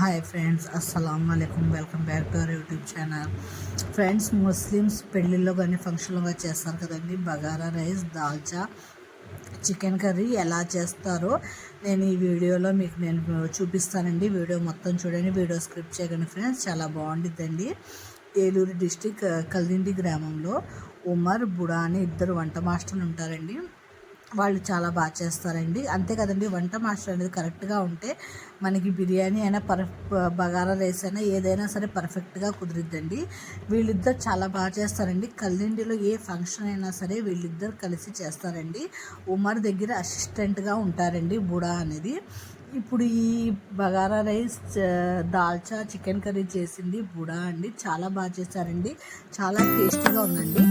Hi friends అస్సలం అయికం welcome back to our YouTube channel friends Muslims పెళ్ళిళ్ళలో కానీ ఫంక్షన్లో కానీ చేస్తారు కదండి. Bagara rice dalcha chicken curry ఎలా చేస్తారో నేను ఈ వీడియోలో మీకు నేను చూపిస్తానండి. వీడియో మొత్తం చూడండి. వీడియో స్క్రిప్ట్ చేయకండి ఫ్రెండ్స్ చాలా బాగుండిద్దండి. ఏలూరు డిస్టిక్ కల్దిండి గ్రామంలో ఉమర్ బుడా అని ఇద్దరు వంట మాస్టర్లు ఉంటారండి. వాళ్ళు చాలా బాగా చేస్తారండి. అంతే కదండి వంట మాస్టర్ అనేది కరెక్ట్గా ఉంటే మనకి బిర్యానీ అయినా పర్ బగారా రైస్ అయినా ఏదైనా సరే పర్ఫెక్ట్గా కుదిరిద్దండి. వీళ్ళిద్దరు చాలా బాగా చేస్తారండి. కల్లిండిలో ఏ ఫంక్షన్ అయినా సరే వీళ్ళిద్దరు కలిసి చేస్తారండి. ఉమర్ దగ్గర అసిస్టెంట్గా ఉంటారండి బుడా అనేది. ఇప్పుడు ఈ bagara rice dalcha chicken curry చేసింది బుడా అండి. చాలా బాగా చేశారండి. చాలా టేస్టీగా ఉందండి.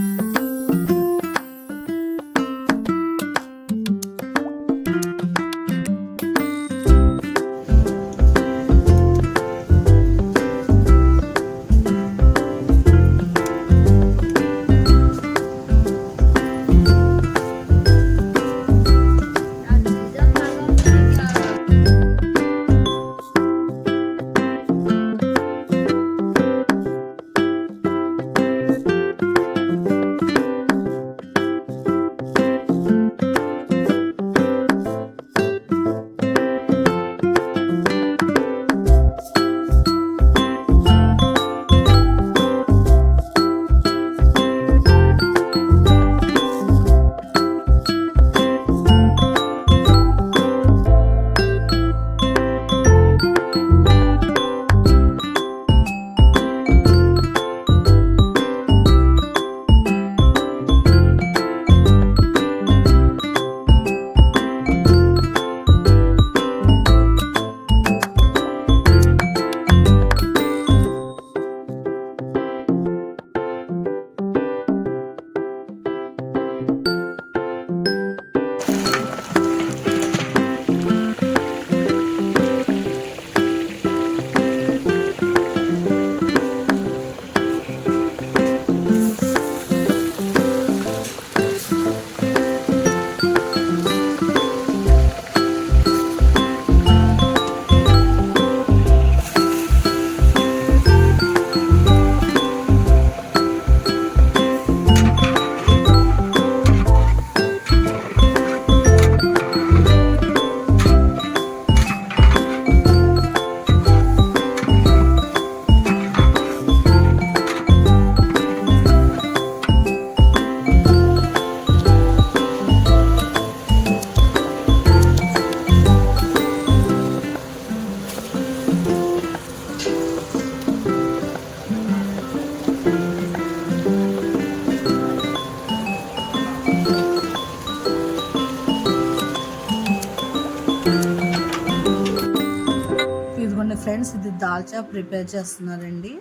ఫ్రెండ్స్ ఇది దాల్చా ప్రిపేర్ చేస్తున్నారండి.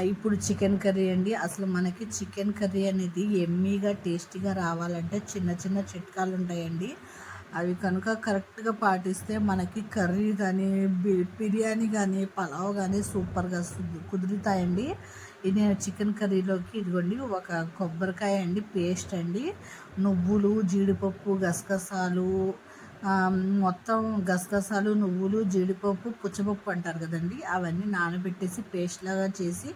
ఇప్పుడు చికెన్ కర్రీ అండి. అసలు మనకి చికెన్ కర్రీ అనేది ఎమ్మీగా టేస్టీగా రావాలంటే చిన్న చిన్న చిట్కాలు ఉంటాయండి. అవి కనుక కరెక్ట్గా పాటిస్తే మనకి కర్రీ కానీ బి- బిర్యానీ కానీ పలావ్ కానీ సూపర్గా కుదురుతాయండి. ఇది నేను చికెన్ కర్రీలోకి ఇదిగోండి ఒక కొబ్బరికాయ అండి పేస్ట్ అండి. నువ్వులు జీడిపప్పు గసగసాలు మొత్తం గసగసాలు నువ్వులు జీడిపప్పు పుచ్చపప్పు అంటారు కదండి. అవన్నీ నానబెట్టేసి పేస్ట్ లాగా చేసి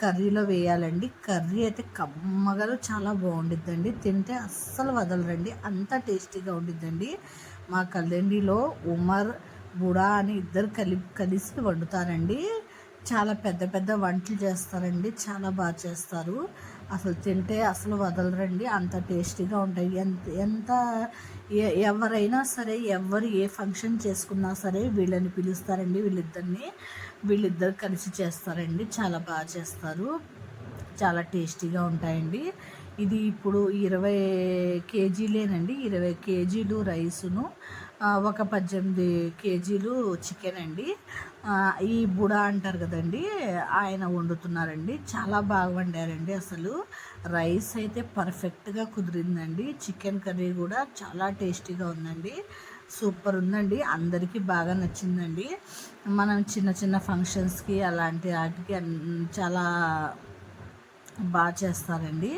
కర్రీలో వేయాలండి. కర్రీ అయితే కమ్మగా చాలా బాగుండిద్దండి. తింటే అస్సలు వదలరండి. అంత టేస్టీగా ఉండిద్దండి. మా కల్లండిలో ఉమర్ బుడా అని ఇద్దరు కలి కలిసి వండుతారండి. చాలా పెద్ద పెద్ద వంటలు చేస్తారండి. చాలా బాగా చేస్తారు. అసలు తింటే అసలు వదలరండి. అంత టేస్టీగా ఉంటాయి. ఎంత ఎంత ఎవరైనా సరే ఎవరు ఏ ఫంక్షన్ చేసుకున్నా సరే వీళ్ళని పిలుస్తారండి వీళ్ళిద్దరిని. వీళ్ళిద్దరు కలిసి చేస్తారండి. చాలా బాగా చేస్తారు. చాలా టేస్టీగా ఉంటాయండి. ఇది ఇప్పుడు ఇరవై కేజీలేనండి. ఇరవై కేజీలు రైసును. ఒక పద్దెనిమిది కేజీలు చికెన్ అండి. ఈ బుడ అంటారు కదండి ఆయన వండుతున్నారండి. చాలా బాగా వండారండి అసలు. రైస్ అయితే పర్ఫెక్ట్గా కుదిరిందండి. చికెన్ కర్రీ కూడా చాలా టేస్టీగా ఉందండి. సూపర్ ఉందండి. అందరికీ బాగా నచ్చిందండి. మనం చిన్న చిన్న ఫంక్షన్స్కి అలాంటి వాటికి అన్- చాలా బాగా చేస్తారండి.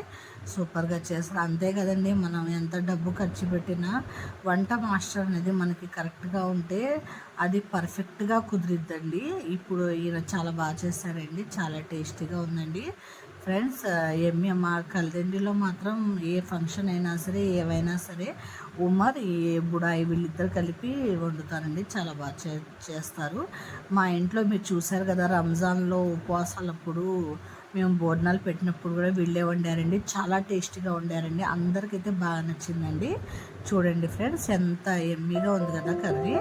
సూపర్గా చేస్తారు. అంతే కదండి మనం ఎంత డబ్బు ఖర్చు పెట్టినా వంట మాస్టర్ అనేది మనకి కరెక్ట్గా ఉంటే అది పర్ఫెక్ట్గా కుదిరిద్దండి. ఇప్పుడు ఈయన చాలా బాగా చేస్తారండి చాలా టేస్టీగా ఉందండి. ఫ్రెండ్స్ ఎమ్మి మా కలిదండిలో మాత్రం ఏ ఫంక్షన్ అయినా సరే ఏవైనా సరే ఉమర్ ఈ బుడాయి వీళ్ళిద్దరు కలిపి వండుతారండి. చాలా బాగా చే చేస్తారు. మా ఇంట్లో మీరు చూసారు కదా రంజాన్లో ఉపవాసాలప్పుడు మేము భోజనాలు పెట్టినప్పుడు కూడా వీళ్ళే వండారండి. చాలా టేస్టీగా వండారండి. అందరికైతే బాగా నచ్చిందండి. చూడండి ఫ్రెండ్స్ ఎంత ఎమ్మీగా ఉంది కదా కర్రీ.